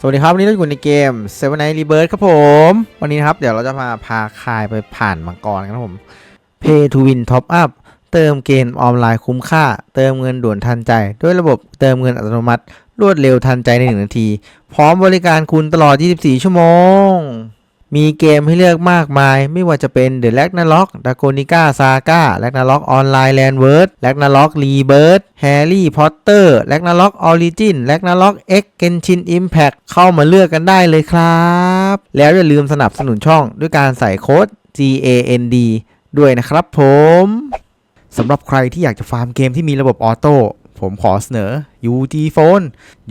สวัสดีครับวันนี้เราอยู่ในเกม Seven Night Rebirth ครับผม วันนี้นะครับ เดี๋ยวเราจะมาพาคายไปผ่านมังกรกันครับผม Pay to Win Top Up เติมเกมออนไลน์คุ้มค่า เติมเงินด่วนทันใจ ด้วยระบบเติมเงินอัตโนมัติ รวดเร็วทันใจใน 1 นาที พร้อมบริการคุณตลอด 24 ชั่วโมง มีเกมให้เลือกมากมาย ไม่ว่าจะเป็น The Ragnarok Dragonica Saga Ragnarok Online Landward Ragnarok Rebirth Harry Potter Ragnarok Origin Ragnarok X Genshin Impact เข้ามาเลือกกันได้เลยครับ แล้วอย่าลืมสนับสนุนช่องด้วยการใส่โค้ด GAND ด้วยนะครับผมสำหรับใครที่อยากจะฟาร์มเกมที่มีระบบออโต้ผมขอเสนอ UG Phone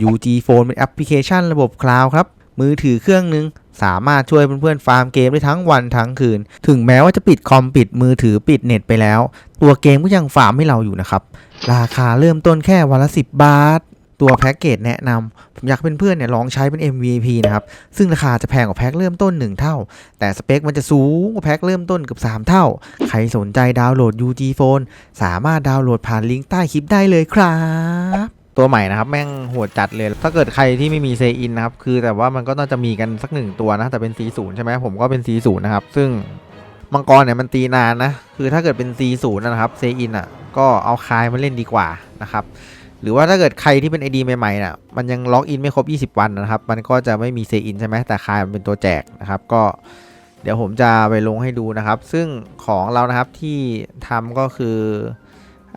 UG Phone เป็นแอปพลิเคชันระบบคลาวด์ครับ มือถือเครื่องหนึ่ง สามารถช่วยเพื่อนๆฟาร์มเกมได้ทั้งวันทั้งคืน ถึงแม้ว่าจะปิดคอมปิดมือถือปิดเน็ตไปแล้ว ตัวเกมก็ยังฟาร์มให้เราอยู่นะครับ ราคาเริ่มต้นแค่วันละ 10 บาท ตัวแพ็กเกจแนะนำผมอยากให้เพื่อนเนี่ยลองใช้เป็น MVP นะครับ ซึ่งราคาจะแพงกว่าแพ็กเริ่มต้น 1 เท่า แต่สเปคมันจะสูงกว่าแพ็กเริ่มต้นเกือบ3 เท่า ใครสนใจดาวน์โหลด UG Phone สามารถดาวน์โหลดผ่านลิงก์ใต้คลิปได้เลยครับ ตัวใหม่นะครับแม่งโหดจัดเลย ถ้าเกิดใครที่ไม่มีเซอินนะครับคือแต่ว่ามันก็น่าจะมีกันสักหนึ่งตัวนะแต่เป็น C0 ใช่ไหมผมก็เป็น C0 นย์นะครับซึ่งมังกรเนี่ยมันตีนานนะคือถ้าเกิดเป็น C0 นย์นะครับเซอินอะก็เอาคายมาเล่นดีกว่านะครับหรือว่าถ้าเกิดใครที่เป็น ID ใหม่ๆน่ะมันยังล็อกอินไม่ครบ 20 วันนะครับ มันก็จะไม่มีเซอินใช่ไหมแต่คายมันเป็นตัวแจกนะครับ ก็เดี๋ยวผมจะไปลงให้ดูนะครับ ซึ่งของเรานะครับที่ทำก็คือ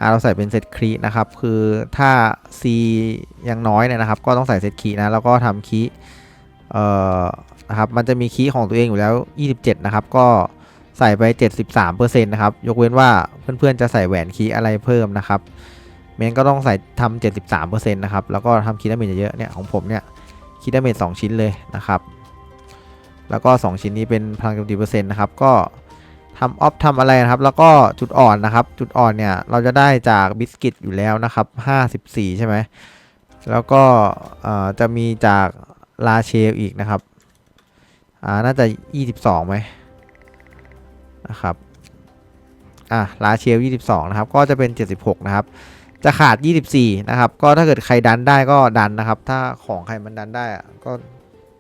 เราใส่เป็นเซตคีนะครับ คือถ้า C ยังน้อยเนี่ยนะครับ ก็ต้องใส่เซตคีนะ แล้วก็ทำคีเอ่อนะครับ มันจะมีคีของตัวเองอยู่แล้ว 27 นะครับ ก็ใส่ไป 73%นะครับ ยกเว้นว่าเพื่อนๆ จะใส่แหวนคีอะไรเพิ่มนะครับเมนก็ต้องใส่ทำ73%นะครับ แล้วก็ทำคีดาเมจเยอะๆ เนี่ย ของผมเนี่ย คีดาเมจ2ชิ้นเลยนะครับ แล้วก็ 2 ชิ้นนี้เป็นพลังโจมตีเปอร์เซ็นต์นะครับ ก็ ทำออฟทำอะไรนะครับ แล้วก็จุดอ่อนนะครับ จุดอ่อนเนี่ยเราจะได้จากบิสกิตอยู่แล้วนะครับ 54 ใช่ไหมแล้วก็จะมีจากลาเชลอีกนะครับอ่าน่าจะ 22ไหมนะครับอะลาเชล22 นะครับ ก็จะเป็น 76 นะครับ จะขาด 24 นะครับ ก็ถ้าเกิดใครดันได้ก็ดันนะครับ ถ้าของใครมันดันได้อะก็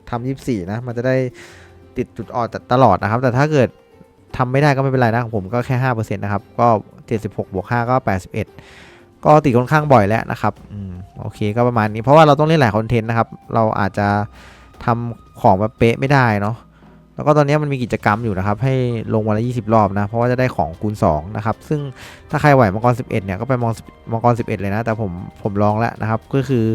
ทำ24 นะ มันจะได้ติดจุดอ่อนตลอดนะครับ แต่ถ้าเกิด ทำไม่ได้ก็ไม่เป็นไรนะของผมก็แค่5%นะครับก็ 76บวก5ก็ 81 ก็ติดค่อนข้างบ่อยแล้วนะครับอืมโอเคก็ประมาณนี้เพราะว่าเราต้องเล่นหลายคอนเทนต์นะครับเราอาจจะทำของแบบเป๊ะไม่ได้เนาะแล้วก็ตอนนี้มันมีกิจกรรมอยู่นะครับ ให้ลงวันละ20 รอบนะ เพราะว่าจะได้ของคูณ2นะครับ ซึ่งถ้าใครไหวมังกร 11 เนี่ยก็ไปมังมังกร 11 เลยนะ แต่ผมผมลองแล้วนะครับ ก็คือ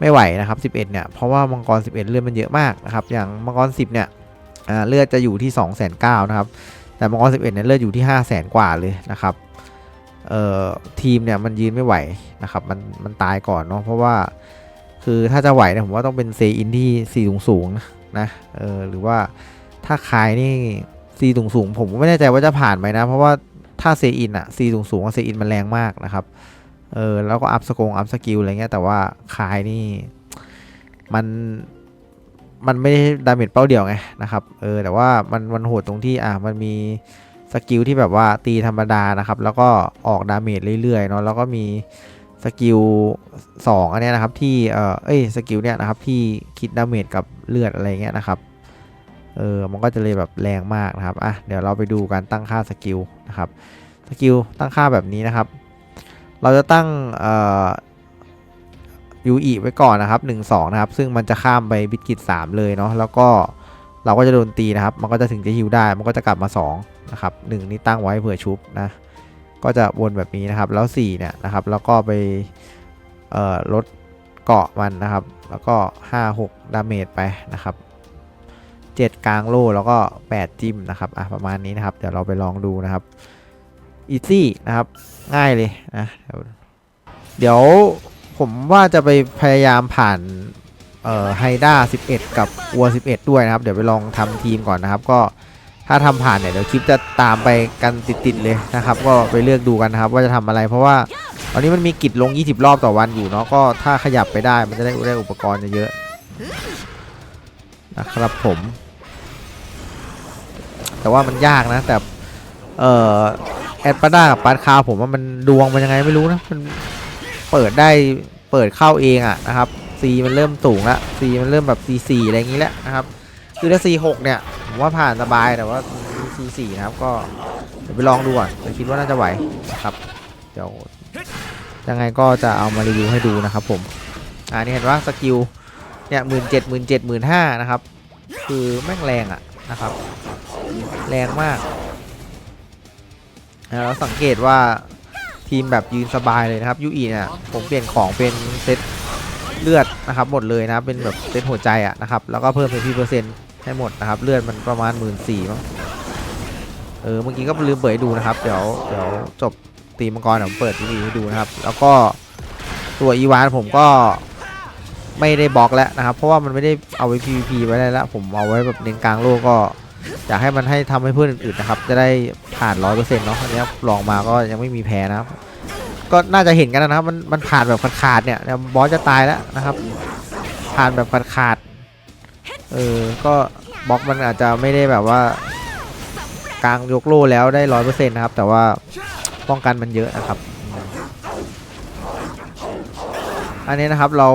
ไม่ไหวนะครับ 11 เนี่ย เพราะว่ามังกร 11 เลือดมันเยอะมากนะครับ อย่างมังกร 10 เนี่ย อ่าเลือดจะอยู่ที่ 2 9 0 0 0นะครับ แต่มังกร11เนี่ยเลือดอยู่ที่ 5 0 0 0 0 0 กว่าเลยนะครับเอ่อทีมเนี่ยมันยืนไม่ไหวนะครับ มันมันตายก่อนเนาะเพราะว่าคือถ้าจะไหวเนี่ยผมว่าต้องเป็นเซอินที่4สูงๆนะนะเออหรือว่าถ้าคายนี่ซีสูงสูงๆผมไม่แน่ใจว่าจะผ่านไหมนะ เพราะว่าถ้าเซอินอะซีสูงสูงเซอินมันแรงมากนะครับเออแล้วก็อัพสกงอัพสกิลอะไรเงี้ยแต่ว่าคายนี่มัน มันไม่ได้ดาเมจเป้าเดียวไงนะครับ เออ แต่ว่ามันมันโหดตรงที่อะมันมีสกิลที่แบบว่าตีธรรมดานะครับ แล้วก็ออกดาเมจเรื่อยๆเนาะ แล้วก็มีสกิลสองอันเนี้ยนะครับที่เออเอ้ยสกิลเนี้ยนะครับที่คิดดาเมจกับเลือดอะไรเงี้ยนะครับ เออ มันก็จะเลยแบบแรงมากนะครับ อะ เดี๋ยวเราไปดูการตั้งค่าสกิลนะครับ สกิลตั้งค่าแบบนี้นะครับ เราจะตั้งเอ่อ UE ไว้ก่อนนะครับ 1 2 นะครับ ซึ่งมันจะข้ามไปบิตกิต3เลยเนาะแล้วก็เราก็จะโดนตีนะครับ มันก็จะถึงจะฮิวได้ มันก็จะกลับมา2นะครับ1นี่ตั้งไว้เผื่อชุบนะก็จะวนแบบนี้นะครับแล้ว4เนี่ยนะครับแล้วก็ไปเอ่อลดเกาะมันนะครับ แล้วก็ 5 6ดาเมจไปนะครับ7 กลางโล่แล้วก็ 8 จิ้มนะครับอะประมาณนี้นะครับ เดี๋ยวเราไปลองดูนะครับอีซี่นะครับง่ายเลยนะเดี๋ยว ผมว่าจะไปพยายามผ่านเอ่อไฮด้า11 กับอัว11 ด้วยนะครับ เดี๋ยวไปลองทำทีมก่อนนะครับ ก็ถ้าทำผ่านเนี่ยเดี๋ยวคลิปจะตามไปกันติดๆเลยนะครับ ก็ไปเลือกดูกันนะครับ ว่าจะทำอะไร เพราะว่าตอนนี้มันมีกิจลง 20 รอบต่อวันอยู่เนาะก็ถ้าขยับไปได้มันจะได้ได้อุปกรณ์เยอะๆนะครับผม แต่ว่ามันยากนะ แต่เอ่อแอดปาด้ากับปาร์คาผมว่ามันดวงมันยังไงไม่รู้นะมัน เปิดได้เปิดเข้าเองอะนะครับ C มันเริ่มสูงละ C มันเริ่มแบบ C4 อะไรอย่างนี้แหละนะครับ คือถ้า C6 เนี่ยผมว่าผ่านสบายแต่ว่ามี C4 นะครับก็เดี๋ยวไปลองดูก่อนแต่คิดว่าน่าจะไหวนะครับเดี๋ยวยังไงก็จะเอามารีวิวให้ดูนะครับผมอ่านี่เห็นว่าสกิลเนี่ยหมื่นเจ็ดหมื่นเจ็ดหมื่นห้านะครับ คือแม่งแรงอะนะครับ แรงมากอ่าเราสังเกตว่า ทีมแบบยืนสบายเลยนะครับยูอีเนี่ยผมเปลี่ยนของเป็นเซตเลือดนะครับหมดเลยนะเป็นแบบเซตหัวใจอะนะครับแล้วก็เพิ่มเป็นพีเปอร์เซ็นต์ให้หมดนะครับเลือดมันประมาณหมื่นสี่มั้งเออเมื่อกี้ก็ลืมเปิดดูนะครับเดี๋ยวเดี๋ยวจบตีมังกรผมเปิดยูอีให้ดูนะครับ แล้วก็ตัวอีวานผมก็ไม่ได้บล็อกแล้วนะครับ เพราะว่ามันไม่ได้เอาไว้ PVP ไว้ได้แล้ว ผมเอาไว้แบบเน้นกลางโลกก็ อยากให้มันให้ทำให้เพื่อนอื่นๆนะครับ จะได้ผ่านร้อยเปอร์เซ็นต์เนาะอันนี้ลองมาก็ยังไม่มีแพ้นะครับก็น่าจะเห็นกันนะครับ มันมันผ่านแบบขาดเนี่ยเนี่ยบอสจะตายแล้วนะครับ ผ่านแบบขาดเออก็บล็อกมันอาจจะไม่ได้แบบว่ากลางยกโล่แล้วได้ร้อยเปอร์เซ็นต์นะครับ แต่ว่าป้องกันมันเยอะนะครับ อันนี้นะครับเรา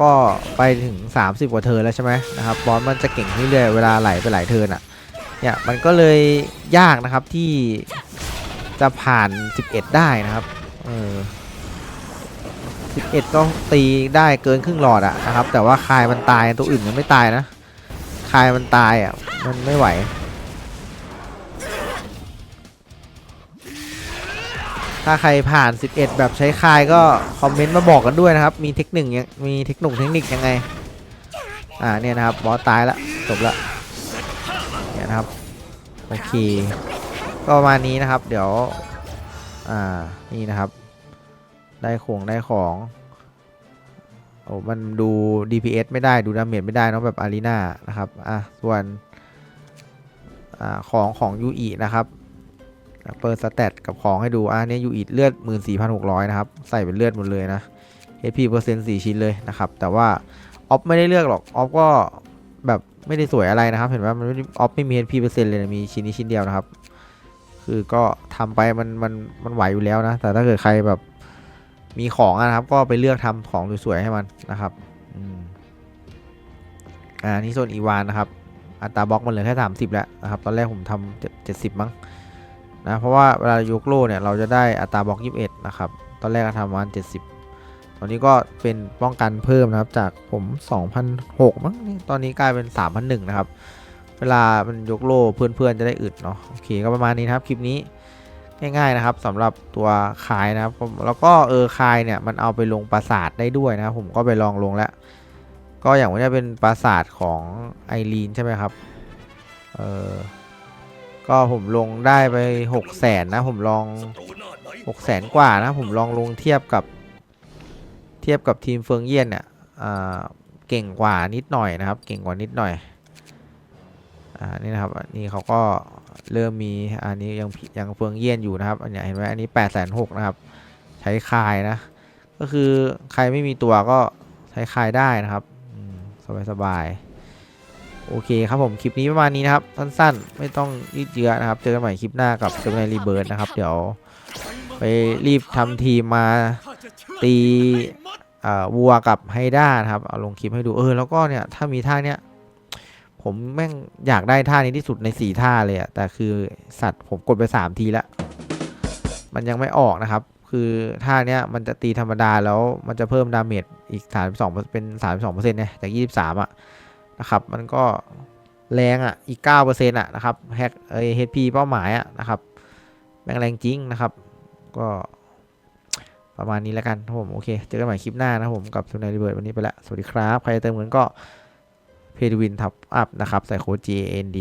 ก็ไปถึง 30 กว่าเทิร์นแล้วใช่ไหมนะครับบอสมันจะเก่งเรื่อยๆเวลาไหลไปหลายเทิร์นอะ เนี่ยมันก็เลยยากนะครับที่จะผ่าน 11 ได้นะครับเออ11 ก็ตีได้เกินครึ่งหลอดอะนะครับ แต่ว่าคายมันตายตัวอื่นมันไม่ตายนะคายมันตายอะมันไม่ไหวถ้าใครผ่าน 11 แบบใช้คายก็คอมเมนต์มาบอกกันด้วยนะครับ มีเทคนิคมีเทคนิคเทคนิคยังไง อ่าเนี่ยนะครับบอสตายแล้วจบละเนะครับโอเคก็ประมาณนี้นะครับ เดี๋ยวอ่านี่นะครับ ได้ของได้ของโอ้มันดู DPS ไม่ได้ดูดาเมจไม่ได้นอะแบบอารีนานะครับอะส่วนอ่าของของยูอีนะครับเปิดสเตตกับของให้ดูอะเนี่ยยูอีเลือด 14,600 นะครับ ใส่เป็นเลือดหมดเลยนะ HP เปอร์เซ็นต์4ชิ้นเลยนะครับ แต่ว่าออฟไม่ได้เลือกหรอกออฟก็แบบ ไม่ได้สวยอะไรนะครับ เห็นว่ามันไม่ออฟไม่มี HP เปอร์เซ็นต์เลยนะมีชิ้นนี้ชิ้นเดียวนะครับ คือก็ทำไปมันมันมันไหวอยู่แล้วนะ แต่ถ้าเกิดใครแบบมีของนะครับ ก็ไปเลือกทำของสวยๆให้มันนะครับอ่านี่ส่วนอีวานนะครับ อัตราบล็อกมันเหลือแค่30แล้วนะครับ ตอนแรกผมทำเจ็ดสิบมั้งนะเพราะว่าเวลายกโล่เนี่ยเราจะได้อัตราบล็อก21นะครับ ตอนแรกทำประมาณ70ต อนนี้ก็เป็นป้องกันเพิ่มนะครับ จากผม 2,006มั้งตอนนี้กลายเป็น 3,001 นะครับ เวลามันยกโล่เพื่อนๆจะได้อึดเนาะโอเคก็ประมาณนี้นะครับ คลิปนี้ง่ายๆนะครับสำหรับตัวคายนะครับแล้วก็เออคายเนี่ยมันเอาไปลงปราสาทได้ด้วยนะผมก็ไปลองลงแล้ว ก็อย่างว่าจะเป็นปราสาทของไอรีนใช่ไหมครับเออก็ผมลงได้ไปหกแสนนะผมลองหกแสนกว่านะผมลองลงเทียบกับ เทียบกับทีมเฟิงเยี่ยนเนี่ยเก่งกว่านิดหน่อยนะครับ เก่งกว่านิดหน่อยอ่านี่นะครับอันนี้เขาก็เริ่มมีอันนี้ยังยังเฟืองเยี่ยนอยู่นะครับอันนี้เห็นไหมอันนี้แปดแสนหกนะครับ ใช้คายนะ ก็คือใครไม่มีตัวก็ใช้คายได้นะครับสบายสบายๆโอเคครับผมคลิปนี้ประมาณนี้นะครับ สั้นๆ ไม่ต้องยืดเยื้อนะครับ เจอกันใหม่คลิปหน้ากับเซเว่นรีเบิร์ดนะครับ เดี๋ยวไปรีบทำทีมมาตี วัวกับไฮด้านะครับเอาลงคลิปให้ดูเออแล้วก็เนี่ยถ้ามีท่าเนี้ยผมแม่งอยากได้ท่านี้ที่สุดในสี่ท่าเลยอะแต่คือสัตว์ผมกดไปสามทีแล้วมันยังไม่ออกนะครับ คือท่าเนี้ยมันจะตีธรรมดาแล้วมันจะเพิ่มดาเมจอีกสามสองเป็นสามเปอร์เซ็นต์เนี่ยจากยี่สิบสามอะนะครับ มันก็แรงอะอีกเก้าเปอร์เซ็นต์อะนะครับแฮกเอเฮดพีเป้าหมายอะนะครับ แม่งแรงจริงนะครับ ก็ ประมาณนี้แล้วกันครับผมโอเคเจอกันใหม่คลิปหน้านะครับผมกับทุนายรีเบิร์ดวันนี้ไปละสวัสดีครับ ใครจะเติมเงินก็เพดวินทับอัพนะครับใส่โค้ด GND